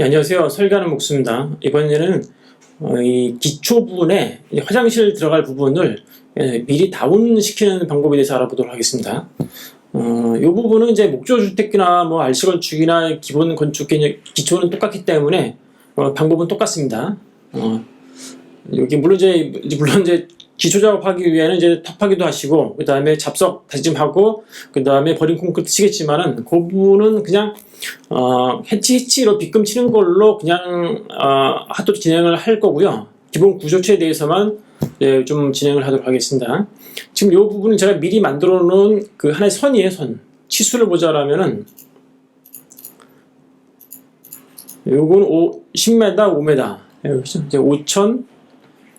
네, 안녕하세요. 설계하는 목수입니다. 이번에는 어, 이 기초 부분에 이 화장실 들어갈 부분을 예, 미리 다운시키는 방법에 대해서 알아보도록 하겠습니다. 어, 이 부분은 이제 목조 주택이나 뭐 RC 건축이나 기본 건축 개념 기초는 똑같기 때문에 어, 방법은 똑같습니다. 어, 여기 물론 이제 물론 이제 기초 작업하기 위해는 이제 탑하기도 하시고 그 다음에 잡석 다짐하고 그 다음에 버린 콘크리트 치겠지만은 그 부분은 그냥 어, 해치 해치로 빗금 치는 걸로 그냥 어, 하도록 진행을 할 거고요. 기본 구조체에 대해서만 예, 좀 진행을 하도록 하겠습니다. 지금 이 부분은 제가 미리 만들어 놓은 그 하나의 선이에요, 선. 치수를 보자라면은 요건 5, 10m, 5m. 여기서 이제 5천,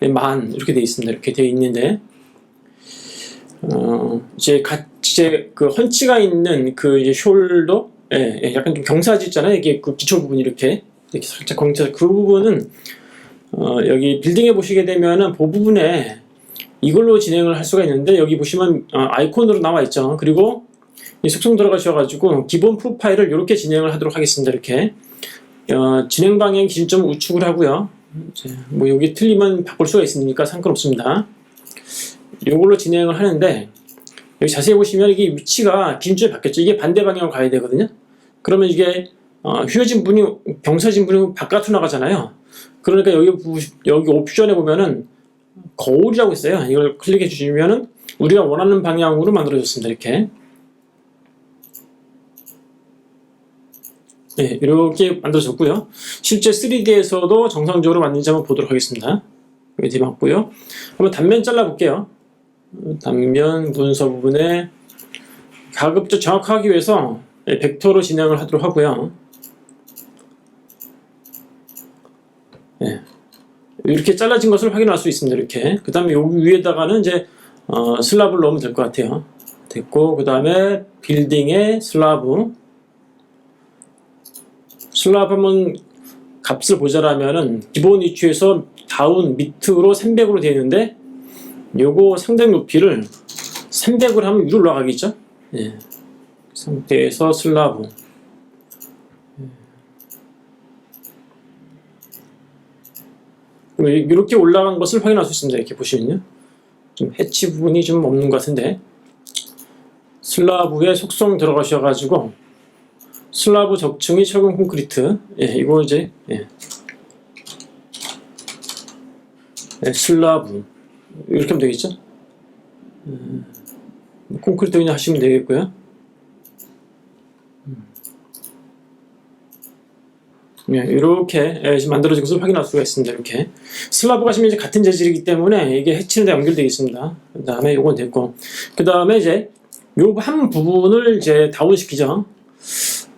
만 이렇게 돼 있습니다. 이렇게 돼 있는데 어, 이제 같이 이제 그 헌치가 있는 그 이제 숄더, 예, 예, 약간 좀 경사지 있잖아요. 이게 그 기초 부분 이렇게 이렇게 살짝 경사 그 부분은 어, 여기 빌딩에 보시게 되면은 그 부분에 이걸로 진행을 할 수가 있는데 여기 보시면 어, 아이콘으로 나와 있죠. 그리고 이 속성 들어가셔가지고 기본 프로파일을 이렇게 진행을 하도록 하겠습니다. 이렇게 어, 진행 방향 기준점 우측을 하고요. 뭐 여기 틀리면 바꿀 수가 있으니까 상관없습니다. 이걸로 진행을 하는데 여기 자세히 보시면 이게 위치가 기준점이 바뀌었죠. 이게 반대 방향으로 가야 되거든요. 그러면 이게 어, 휘어진 분이 경사진 분이 바깥으로 나가잖아요. 그러니까 여기 부- 여기 옵션에 보면은 거울이라고 있어요. 이걸 클릭해 주시면은 우리가 원하는 방향으로 만들어졌습니다. 이렇게. 네, 이렇게 만들어졌고요. 실제 3D에서도 정상적으로 맞는지 한번 보도록 하겠습니다. 여기 맞고요. 한번 단면 잘라볼게요. 단면 문서 부분에 가급적 정확하기 위해서 네, 벡터로 진행을 하도록 하고요. 네. 이렇게 잘라진 것을 확인할 수 있습니다. 이렇게. 그 다음에 여기 위에다가는 이제 어, 슬랍을 넣으면 될 것 같아요. 됐고, 그 다음에 빌딩에 슬라브. 슬랍 한번 값을 보자라면은 기본 위치에서 다운 밑으로 300으로 되어 있는데 요거 상당 높이를 300으로 하면 위로 올라가겠죠? 예. 그 상태에서 슬라브. 예. 이렇게 올라간 것을 확인할 수 있습니다. 이렇게 보시면요. 좀 해치 부분이 좀 없는 것 같은데 슬라브에 속성 들어가셔가지고 슬라브 적층이 철근 콘크리트. 예, 이거 이제 예. 예, 슬라브 이렇게 하면 되겠죠? 음, 콘크리트 그냥 하시면 되겠고요. 음. 예, 이렇게 예, 만들어진 것을 확인할 수가 있습니다. 이렇게 슬라브 가시면 이제 같은 재질이기 때문에 이게 해치는 데 연결되어 있습니다. 그 다음에 이건 됐고, 그 다음에 이제 요 한 부분을 이제 다운시키죠.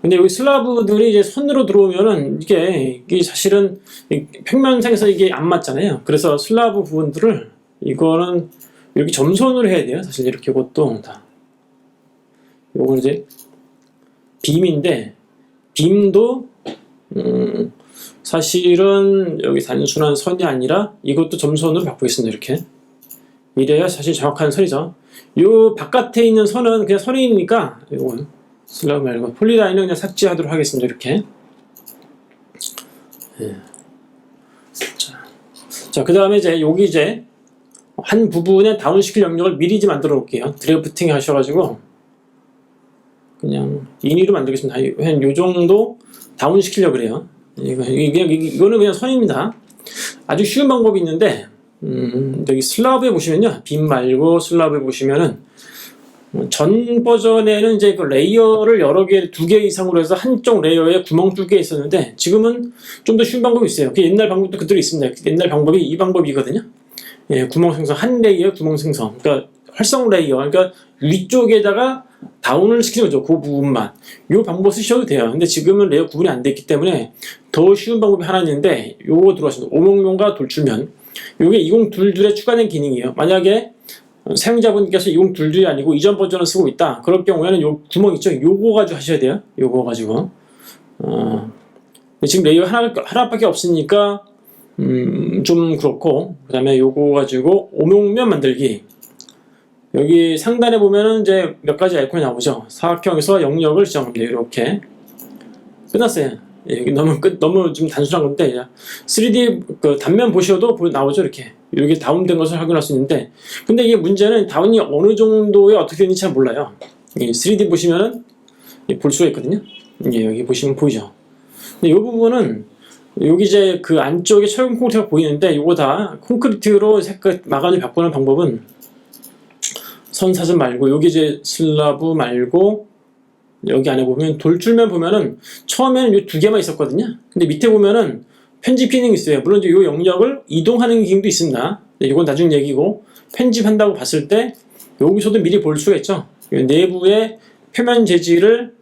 근데 여기 슬라브들이 이제 손으로 들어오면은 이게, 이게 사실은 이 평면상에서 이게 안 맞잖아요. 그래서 슬라브 부분들을 이거는 이렇게 점선으로 해야 돼요. 사실 이렇게 이것도 다. 요건 이제 빔인데 빔도 음 사실은 여기 단순한 선이 아니라 이것도 점선으로 바꾸겠습니다. 이렇게 이래야 사실 정확한 선이죠. 요 바깥에 있는 선은 그냥 선이니까 요거는 슬라브 말고 폴리라인은 그냥 삭제하도록 하겠습니다. 이렇게. 예. 자, 자, 그 다음에 이제 여기 이제 한 부분에 다운시킬 영역을 미리 이제 만들어 놓을게요. 드래프팅 하셔가지고 그냥 인위로 만들겠습니다. 한요 정도 다운시키려고 그래요. 이거, 이게, 이거는 그냥 선입니다. 아주 쉬운 방법이 있는데, 음, 여기 슬라브에 보시면요. 빔 말고 슬라브에 보시면은 전 버전에는 이제 그 레이어를 여러 개, 두 개 이상으로 해서 한쪽 레이어에 구멍 뚫게 있었는데 지금은 좀 더 쉬운 방법이 있어요. 그 옛날 방법도 그대로 있습니다. 옛날 방법이 이 방법이거든요. 예, 구멍 생성, 한 레이어 구멍 생성. 그러니까 활성 레이어, 그러니까 위쪽에다가 다운을 시키는 거죠. 그 부분만. 이 방법 쓰셔도 돼요. 근데 지금은 레이어 구분이 안 됐기 때문에 더 쉬운 방법이 하나 있는데 요거 들어가시면 오목면과 돌출면. 요게 2022에 추가된 기능이에요. 만약에 사용자분께서 2022이 아니고 이전 버전을 쓰고 있다. 그럴 경우에는 요 구멍 있죠? 요거 가지고 하셔야 돼요. 요거 가지고. 어, 지금 레이어 하나, 하나밖에 없으니까 음, 좀 그렇고 그 다음에 요거 가지고 오목면 만들기 여기 상단에 보면은 이제 몇 가지 아이콘이 나오죠 사각형에서 영역을 지정합니다 이렇게 끝났어요 예, 이게 너무 끝 너무 좀 단순한 건데 3D 그 단면 보셔도 보- 나오죠 이렇게 이렇게 다운된 것을 확인할 수 있는데 근데 이게 문제는 다운이 어느 정도에 어떻게 되는지 잘 몰라요. 이 3D 보시면은 예, 볼 수가 있거든요. 예, 여기 보시면 보이죠. 근데 이 부분은 여기 이제 그 안쪽에 철근 콘크리트가 보이는데 이거 다 콘크리트로 마감을 바꾸는 방법은 선사진 말고 여기 이제 슬라브 말고 여기 안에 보면 돌출면 보면은 처음에는 이 두 개만 있었거든요. 근데 밑에 보면은 편집 기능이 있어요. 물론 이제 이 영역을 이동하는 기능도 있습니다. 네, 이건 나중 얘기고 편집한다고 봤을 때 여기서도 미리 볼 수가 있죠. 이 내부의 표면 재질을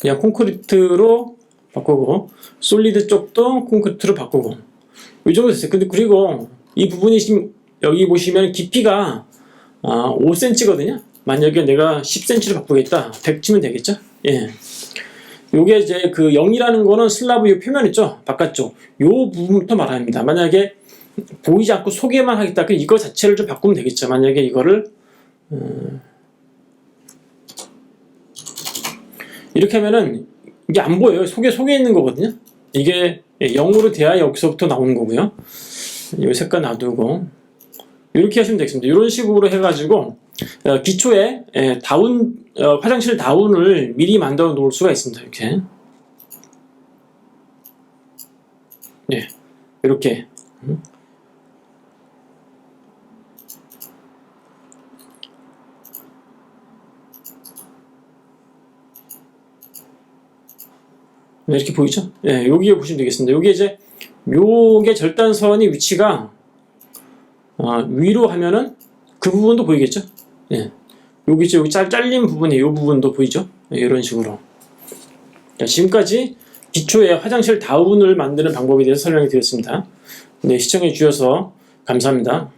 그냥 콘크리트로 바꾸고 솔리드 쪽도 콘크리트로 바꾸고 이 정도 됐어요. 근데 그리고 이 부분이 지금 여기 보시면 깊이가 아, 5cm거든요. 만약에 내가 10cm로 바꾸겠다. 100 치면 되겠죠? 예. 요게 이제 그 0이라는 거는 슬라브 요 표면 있죠? 바깥쪽. 요 부분부터 말합니다. 만약에 보이지 않고 소개만 하겠다. 그 이거 자체를 좀 바꾸면 되겠죠. 만약에 이거를 음, 이렇게 하면은 이게 안 보여요. 속에 속에 있는 거거든요. 이게 0으로 돼야 여기서부터 나오는 거고요. 이 색깔 놔두고 이렇게 하시면 되겠습니다. 이런 식으로 해가지고 어, 기초에 예, 다운 어, 화장실 다운을 미리 만들어 놓을 수가 있습니다. 이렇게 네 이렇게 음. 네, 이렇게 보이죠? 예, 여기에 보시면 되겠습니다. 여기 이제 요게 절단선이 위치가 어, 위로 하면은 그 부분도 보이겠죠? 예. 여기? 여기 잘, 잘린 부분에 이 부분도 보이죠? 예, 이런 식으로. 자, 지금까지 기초에 화장실 다운을 만드는 방법에 대해서 설명해 드렸습니다. 네, 시청해 주셔서 감사합니다.